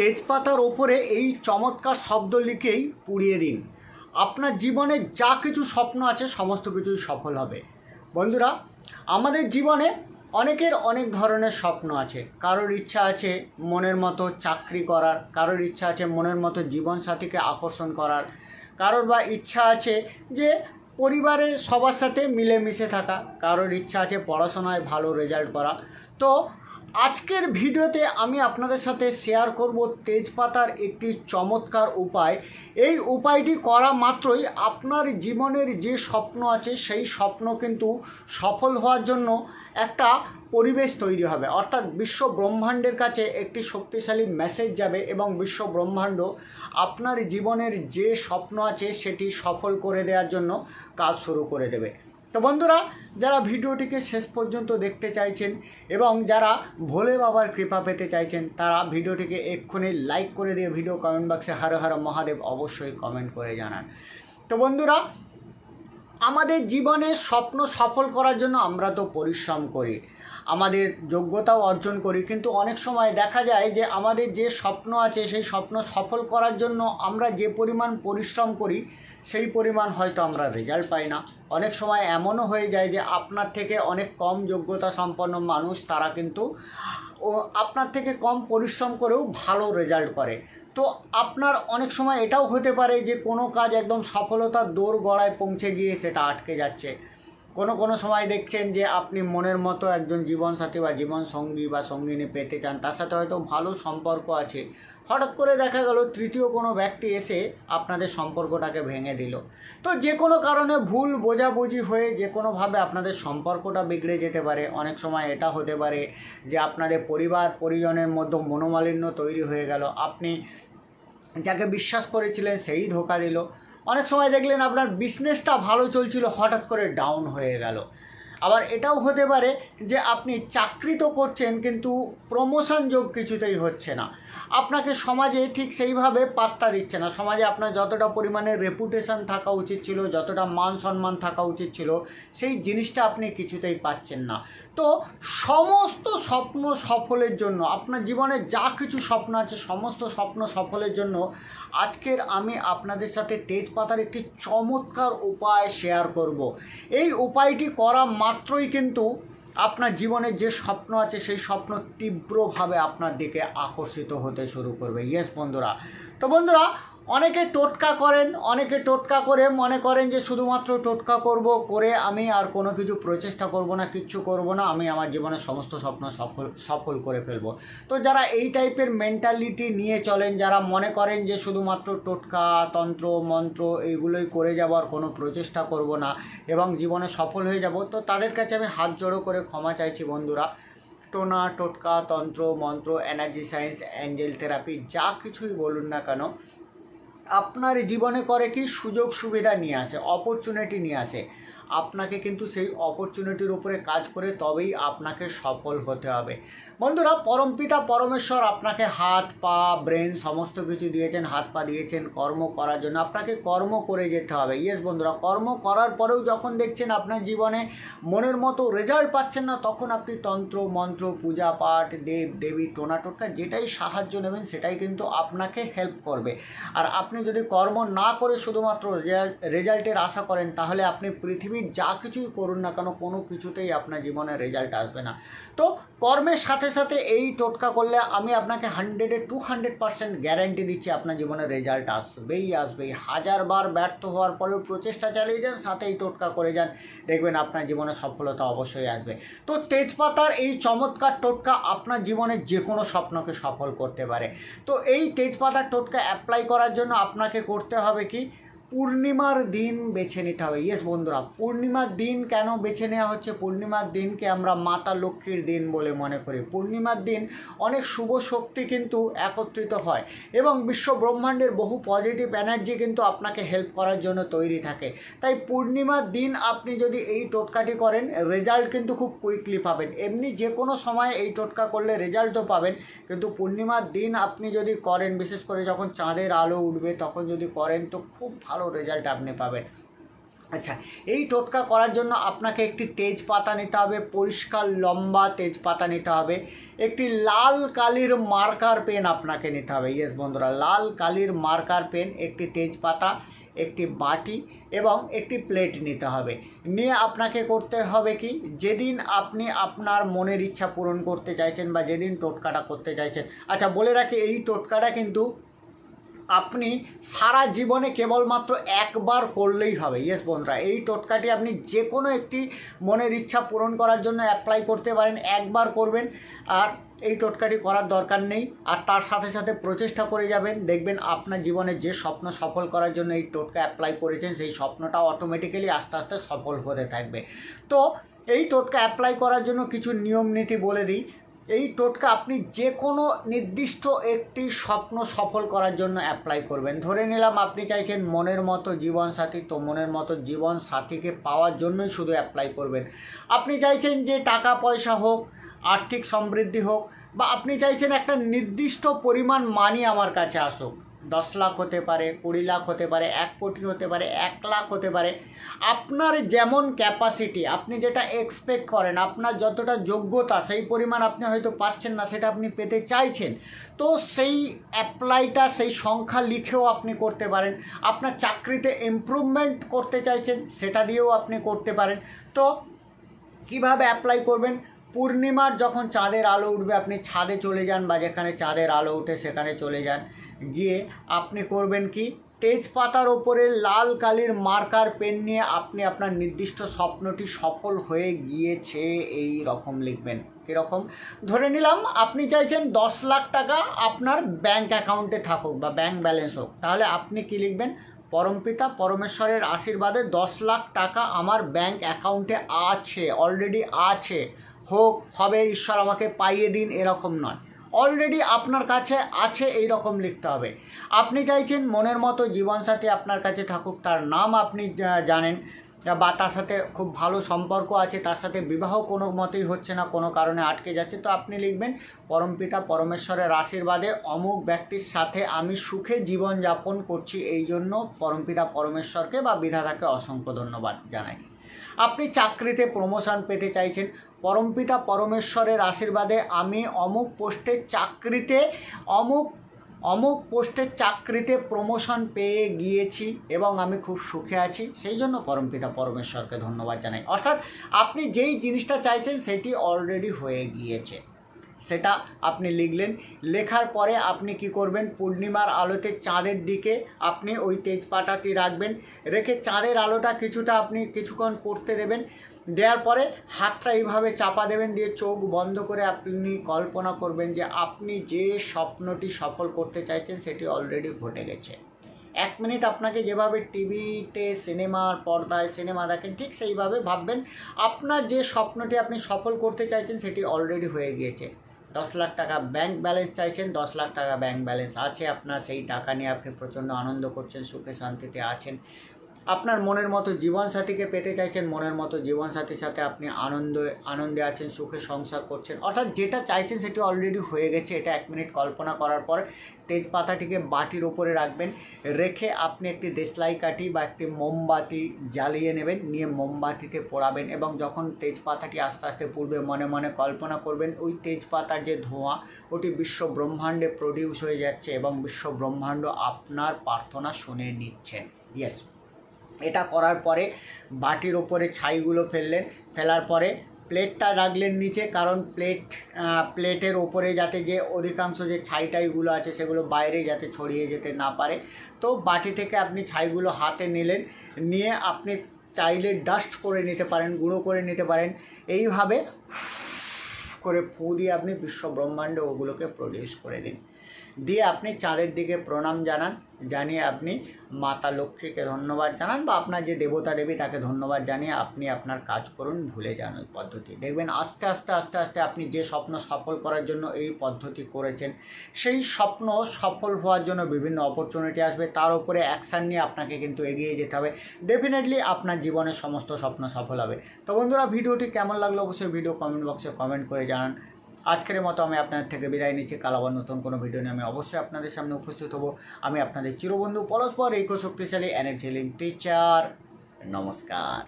তেজপাতার ওপরে এই চমৎকার শব্দ লিখেই পুড়িয়ে দিন। আপনার জীবনে যা কিছু স্বপ্ন আছে, সমস্ত কিছুই সফল হবে। বন্ধুরা, আমাদের জীবনে অনেকের অনেক ধরনের স্বপ্ন আছে। কারোর ইচ্ছা আছে মনের মতো চাকরি করার, কারোর ইচ্ছা আছে মনের মতো জীবনসাথীকে আকর্ষণ করার, কারোর বা ইচ্ছা আছে যে পরিবারে সবার সাথে মিলেমিশে থাকা, কারোর ইচ্ছা আছে পড়াশোনায় ভালো রেজাল্ট করা। তো আজকের ভিডিওতে আমি আপনাদের সাথে শেয়ার করব তেজপাতার একটি চমৎকার উপায়। এই উপায়টি করা মাত্রই আপনার জীবনের যে স্বপ্ন আছে, সেই স্বপ্ন কিন্তু সফল হওয়ার জন্য একটা পরিবেশ তৈরি হবে। অর্থাৎ বিশ্ব ব্রহ্মাণ্ডের কাছে একটি শক্তিশালী মেসেজ যাবে এবং বিশ্ব ব্রহ্মাণ্ড আপনার জীবনের যে স্বপ্ন আছে, সেটি সফল করে দেওয়ার জন্য কাজ শুরু করে দেবে। তো বন্ধুরা, যারা ভিডিওটিকে শেষ পর্যন্ত দেখতে চাইছেন এবং যারা ভোলে বাবার কৃপা পেতে চাইছেন, তারা ভিডিওটিকে এক্ষুনি লাইক করে দিয়ে ভিডিও কমেন্ট বক্সে হারো হার মহাদেব অবশ্যই কমেন্ট করে জানান। তো বন্ধুরা, আমাদের জীবনে স্বপ্ন সফল করার জন্য আমরা তো পরিশ্রম করি। আমাদের যোগ্যতাও অর্জন করি। কিন্তু অনেক সময় দেখা যায় যে আমাদের যে স্বপ্ন আছে, সেই স্বপ্ন সফল করার জন্য আমরা যে পরিমাণ পরিশ্রম করি, সেই পরিমাণ হয়তো আমরা রেজাল্ট পাই না। অনেক সময় এমনও হয়ে যায় যে আপনার থেকে অনেক কম যোগ্যতা সম্পন্ন মানুষ, তারা কিন্তু ও আপনার থেকে কম পরিশ্রম করেও ভালো রেজাল্ট করে। তো আপনার অনেক সময় এটাও হতে পারে যে কোনো কাজ একদম সফলতার দৌড় গড়ায় পৌঁছে গিয়ে সেটা আটকে যাচ্ছে। কোনো কোনো সময় দেখছেন যে আপনি মনের মতো একজন জীবনসাথী বা জীবনসঙ্গী বা সঙ্গিনী পেতে চান, তার সাথে হয়তো ভালো সম্পর্ক আছে। হঠাৎ করে দেখা গেল তৃতীয় কোনো ব্যক্তি এসে আপনাদের সম্পর্কটাকে ভেঙে দিল। তো যে কোনো কারণে ভুল বোঝাবুঝি হয়ে যে কোনোভাবে আপনাদের সম্পর্কটা বিগড়ে যেতে পারে। অনেক সময় এটা হতে পারে যে আপনাদের পরিবার পরিজনের মধ্যে মনোমালিন্য তৈরি হয়ে গেল। আপনি যাকে বিশ্বাস করেছিলেন, সেই ধোকা দিল। অনেক সময় দেখলেন আপনার বিজনেসটা ভালো চলছিল, হঠাৎ করে ডাউন হয়ে গেল। আবার এটাও হতে পারে যে আপনি চাকরি তো করছেন, কিন্তু প্রমোশন যোগ কিছুতেই হচ্ছে না। আপনাকে সমাজে ঠিক সেইভাবে পাত্তা দিচ্ছে না। সমাজে আপনার যতটা পরিমাণে রেপুটেশন থাকা উচিত ছিল, যতটা মান সম্মান থাকা উচিত ছিল, সেই জিনিসটা আপনি কিছুতেই পাচ্ছেন না। তো সমস্ত স্বপ্ন সফলের জন্য, আপনার জীবনে যা কিছু স্বপ্ন আছে, সমস্ত স্বপ্ন সফলের জন্য আজকের আমি আপনাদের সাথে তেজপাতার একটি চমৎকার উপায় শেয়ার করব। এই উপায়টি করা মাত্রই কিন্তু আপনার জীবনের যে স্বপ্ন আছে, সেই স্বপ্ন তীব্রভাবে আপনার দিকে আকর্ষিত হতে শুরু করবে। ইয়েস বন্ধুরা। তো বন্ধুরা অনেকে টোটকা করেন, অনেকে টোটকা করে মনে করেন যে শুধুমাত্র টোটকা করব করে আমি আর কোনো কিছু প্রচেষ্টা করব না, কিচ্ছু করব না, আমি আমার জীবনের সমস্ত স্বপ্ন সফল সফল করে ফেলব। তো যারা এই টাইপের মেন্টালিটি নিয়ে চলেন, যারা মনে করেন যে শুধুমাত্র টোটকা, তন্ত্র, মন্ত্র এইগুলোই করে যাব আর কোনো প্রচেষ্টা করব না এবং জীবনে সফল হয়ে যাব, তো তাদের কাছে আমি হাত জোড়ো করে ক্ষমা চাইছি বন্ধুরা। টোনা, টোটকা, তন্ত্র, মন্ত্র এনার্জি সায়েন্স অ্যাঞ্জেল থেরাপি যা কিছুই বলুন না কেন আপনার জীবনে করে কি সুযোগ সুবিধা নিয়ে আসে অপরচুনিটি নিয়ে আসে? আপনাকে কিন্তু সেই অপরচুনিটির উপরে কাজ করে তবেই আপনাকে সফল হতে হবে। বন্ধুরা পরমপিতা পরমেশ্বর আপনাকে হাত, পা ব্রেন সমস্ত কিছু দিয়েছেন, হাত, পা দিয়েছেন, কর্ম করার জন্য। আপনাকে কর্ম করে যেতে হবে। ইয়েস বন্ধুরা, কর্ম করার পরেও যখন দেখছেন আপনার জীবনে মনের মতো রেজাল্ট পাচ্ছেন না, তখন আপনি তন্ত্র, মন্ত্র, পূজা পাঠ, দেব, দেবী, টোনা টোটকা যেটাই সাহায্য নেবেন, সেটাই কিন্তু আপনাকে হেল্প করবে। আর আপনি যদি কর্ম না করে শুধুমাত্র রেজাল্টের আশা করেন, তাহলে আপনি পৃথিবীর যা কিছুই করুন না কেন, কোনো কিছুতেই আপনার জীবনে রেজাল্ট আসবে না। তো কর্মের সাথে সাথে এই টোটকা করলে আমি আপনাকে হান্ড্রেডে টু হান্ড্রেড পার্সেন্ট গ্যারেন্টি দিচ্ছি আপনার জীবনে রেজাল্ট আসবেই আসবেই। হাজারবার ব্যর্থ হওয়ার পরেও প্রচেষ্টা চালিয়ে যান, সাথে এই টোটকা করে যান, দেখবেন আপনার জীবনে সফলতা অবশ্যই আসবে। তো তেজপাতার এই চমৎকার টোটকা আপনার জীবনের যে কোনো স্বপ্নকে সফল করতে পারে। তো এই তেজপাতার টোটকা অ্যাপ্লাই করার জন্য আপনাকে করতে হবে কি? পূর্ণিমার দিন বেছে নিতে হবে। ইয়েস বন্ধুরা, পূর্ণিমার দিন কেন বেছে নেওয়া হচ্ছে? পূর্ণিমার দিনকে আমরা মাতা লক্ষ্মীর দিন বলে মনে করি। পূর্ণিমার দিন অনেক শুভ শক্তি কিন্তু একত্রিত হয় এবং বিশ্ব ব্রহ্মাণ্ডের বহু পজিটিভ এনার্জি কিন্তু আপনাকে হেল্প করার জন্য তৈরি থাকে। তাই পূর্ণিমার দিন আপনি যদি এই টোটকাটি করেন রেজাল্ট কিন্তু খুব কুইকলি পাবেন। এমনি যে কোনো সময় এই টোটকা করলে রেজাল্টও পাবেন। কিন্তু পূর্ণিমার দিন আপনি যদি করেন, বিশেষ করে যখন চাঁদের আলো উঠবে, তখন যদি করেন, তো খুব ভালো রেজাল্ট আপনি পাবেন। আচ্ছা এই টোটকা করার জন্য আপনাকে একটি তেজপাতা নিতে হবে, পরিষ্কার লম্বা তেজপাতা নিতে হবে, একটি লাল কালির মার্কার পেন আপনাকে নিতে হবে। ইয়েস বন্ধুরা, লাল কালির মার্কার পেন, একটি তেজপাতা, একটি বাটি এবং একটি প্লেট নিতে হবে। নিয়ে আপনাকে করতে হবে কি, যেদিন আপনি আপনার মনের ইচ্ছা পূরণ করতে চাইছেন বা যেদিন টোটকাটা করতে চাইছেন। আচ্ছা বলে রাখি, এই টোটকাটা কিন্তু আপনি সারা জীবনে কেবলমাত্র একবার করলেই হবে। ইয়েস বন্ধুরা, এই টোটকাটি আপনি যে কোনো একটি মনের ইচ্ছা পূরণ করার জন্য অ্যাপ্লাই করতে পারেন, একবার করবেন। আর এই টোটকাটি করার দরকার নেই। আর তার সাথে সাথে প্রচেষ্টা করে যাবেন। দেখবেন আপনার জীবনে যে স্বপ্ন সফল করার জন্য এই টোটকা অ্যাপ্লাই করেছেন, সেই স্বপ্নটা অটোমেটিক্যালি আস্তে আস্তে সফল হতে থাকবে। তো এই টোটকা অ্যাপ্লাই করার জন্য কিছু নিয়ম নীতি বলে দিই। এই টোটকা আপনি যে কোনো নির্দিষ্ট একটি স্বপ্ন সফল করার জন্য অ্যাপ্লাই করবেন। ধরে নিলাম আপনি চাইছেন মনের মতো জীবনসাথী, তো মনের মতো জীবনসাথীকে পাওয়ার জন্যই শুধু অ্যাপ্লাই করবেন। আপনি চাইছেন যে টাকা পয়সা হোক, আর্থিক সমৃদ্ধি হোক, বা আপনি চাইছেন একটা নির্দিষ্ট পরিমাণ মানি আমার কাছে আসুক দশ লাখ হতে পারে, কুড়ি লাখ হতে পারে, এক কোটি হতে পারে, এক লাখ হতে পারে। আপনার যেমন ক্যাপাসিটি আপনি যেটা এক্সপেক্ট করেন, আপনার যতটা যোগ্যতা, সেই পরিমাণ আপনি হয়তো পাচ্ছেন না, সেটা আপনি পেতে চাইছেন। তো সেই অ্যাপ্লাইটা সেই সংখ্যা লিখেও আপনি করতে পারেন। আপনার চাকরিতে ইমপ্রুভমেন্ট করতে চাইছেন, সেটা দিয়েও আপনি করতে পারেন। তো কীভাবে অ্যাপ্লাই করবেন? পূর্ণিমার যখন চাঁদের আলো উঠবে, আপনি ছাদে চলে যান বা যেখানে চাঁদের আলো উঠে সেখানে চলে যান। গিয়ে আপনি করবেন কি? তেজপাতার ওপরে লাল কালির মার্কার পেন নিয়ে আপনি আপনার নির্দিষ্ট স্বপ্নটি সফল হয়ে গিয়েছে, এই রকম লিখবেন। কীরকম? ধরে নিলাম আপনি চাইছেন দশ লাখ টাকা আপনার ব্যাংক অ্যাকাউন্টে থাকুক বা ব্যাংক ব্যালেন্স হোক। তাহলে আপনি কি লিখবেন? পরমপিতা পরমেশ্বরের আশীর্বাদে দশ লাখ টাকা আমার ব্যাংক অ্যাকাউন্টে আছে অলরেডি আছে। হোক হবে, ঈশ্বর আমাকে পাইয়ে দিন, এরকম নয়। অলরেডি আপনার কাছে আছে এই রকম লিখতে হবে। আপনি চাইছেন মনের মতো জীবনসাথী আপনার কাছে থাকুক, তার নাম আপনি জানেন। বা তার সাথে খুব ভালো সম্পর্ক আছে, তার সাথে বিবাহ কোনো মতেই হচ্ছে না, কোনো কারণে আটকে যাচ্ছে। তো আপনি লিখবেন পরমপিতা পরমেশ্বরের আশীর্বাদে অমুক ব্যক্তির সাথে আমি সুখে জীবন যাপন করছি। এই জন্য পরমপিতা পরমেশ্বরকে বা বিধাতাকে অসংখ্য ধন্যবাদ জানাই। আপনি চাকরিতে প্রমোশন পেতে চাইছেন। পরমপিতা পরমেশ্বরের আশীর্বাদে আমি অমুক পোস্টে চাকরিতে, অমুক অমুক পোস্টের চাকরিতে প্রমোশন পেয়ে গিয়েছি এবং আমি খুব সুখে আছি। সেই জন্য পরমপিতা পরমেশ্বরকে ধন্যবাদ জানাই। অর্থাৎ আপনি যেই জিনিসটা চাইছেন সেটি অলরেডি হয়ে গিয়েছে। সেটা আপনি লিখলেন। লেখার পরে আপনি কি করবেন? পূর্ণিমার আলোতে চাঁদের দিকে আপনি ওই তেজপাতাটি রাখবেন। রেখে চাঁদের আলোটা কিছুটা আপনি কিছুক্ষণ পড়তে দেবেন। দেওয়ার পরে হাতটা এইভাবে চাপা দেবেন দিয়ে চোখ বন্ধ করে আপনি কল্পনা করবেন যে আপনি যে স্বপ্নটি সফল করতে চাইছেন সেটি অলরেডি ঘটে গেছে। এক মিনিট আপনাকে যেভাবে টিভিতে, সিনেমার পর্দায় সিনেমা দেখেন, ঠিক সেইভাবে ভাববেন, আপনার যে স্বপ্নটি আপনি সফল করতে চাইছেন সেটি অলরেডি হয়ে গিয়েছে। দশ লাখ টাকা ব্যাংক ব্যালেন্স চাইছেন, দশ লাখ টাকা ব্যাংক ব্যালেন্স আছে আপনার, সেই টাকা নিয়ে আপনি প্রচণ্ড আনন্দ করছেন, সুখে শান্তিতে আছেন। আপনার মনের মতো জীবনসাথীকে পেতে চাইছেন, মনের মতো জীবনসাথীর সাথে আপনি আনন্দ, আনন্দে আছেন, সুখে সংসার করছেন। অর্থাৎ যেটা চাইছেন সেটি অলরেডি হয়ে গেছে। এটা এক মিনিট কল্পনা করার পর তেজপাতাটিকে বাটির ওপরে রাখবেন, রেখে আপনি একটি দেশলাই কাঠি বা একটি মোমবাতি জ্বালিয়ে নেবেন, নিয়ে মোমবাতিতে পোড়াবেন এবং যখন তেজপাতাটি আস্তে আস্তে পূর্বে মনে মনে কল্পনা করবেন, ওই তেজপাতার যে ধোঁয়া, ওটি বিশ্ব ব্রহ্মাণ্ডে প্রডিউস হয়ে যাচ্ছে এবং বিশ্ব ব্রহ্মাণ্ড আপনার প্রার্থনা শুনে নিচ্ছেন। ইয়েস এটা করার পরে বাটির ওপরে ছাইগুলো ফেললেন। ফেলার পরে প্লেটটা রাখলেন নিচে, কারণ প্লেট প্লেটের ওপরে যাতে যে অধিকাংশ যে ছাইটাইগুলো আছে সেগুলো বাইরে যাতে ছড়িয়ে যেতে না পারে। তো বাটি থেকে আপনি ছাইগুলো হাতে নিলেন, নিয়ে আপনি চাইলে ডাস্ট করে নিতে পারেন, গুঁড়ো করে নিতে পারেন। এইভাবে করে ফু দিয়ে আপনি বিশ্ব ব্রহ্মাণ্ডে ওগুলোকে প্রডিউস করে দিন। দিয়ে আপনি চাঁদের দিকে প্রণাম জানান, জানিয়ে আপনি মাতা লক্ষ্মীকে ধন্যবাদ জানান বা আপনার যে দেবতা দেবী তাকে ধন্যবাদ জানিয়ে আপনি আপনার কাজ করুন, ভুলে যান ওই পদ্ধতি। দেখবেন আস্তে আস্তে আস্তে আস্তে আপনি যে স্বপ্ন সফল করার জন্য এই পদ্ধতি করেছেন, সেই স্বপ্ন সফল হওয়ার জন্য বিভিন্ন অপরচুনিটি আসবে। তার উপরে অ্যাকশান নিয়ে আপনাকে কিন্তু এগিয়ে যেতে হবে। ডেফিনেটলি আপনার জীবনের সমস্ত স্বপ্ন সফল হবে। তো বন্ধুরা, ভিডিওটি কেমন লাগল অবশ্যই ভিডিও কমেন্ট বক্সে কমেন্ট করে জানান। আজকের মতো আমি আপনাদের থেকে বিদায় নিচ্ছি। কাল আবার নতুন কোনো ভিডিও নিয়ে আমি অবশ্যই আপনাদের সামনে উপস্থিত হব। আমি আপনাদের চিরবন্ধু পরস্পর ইকো শক্তিশালী এনার্জি লিঙ্ক টিচার নমস্কার।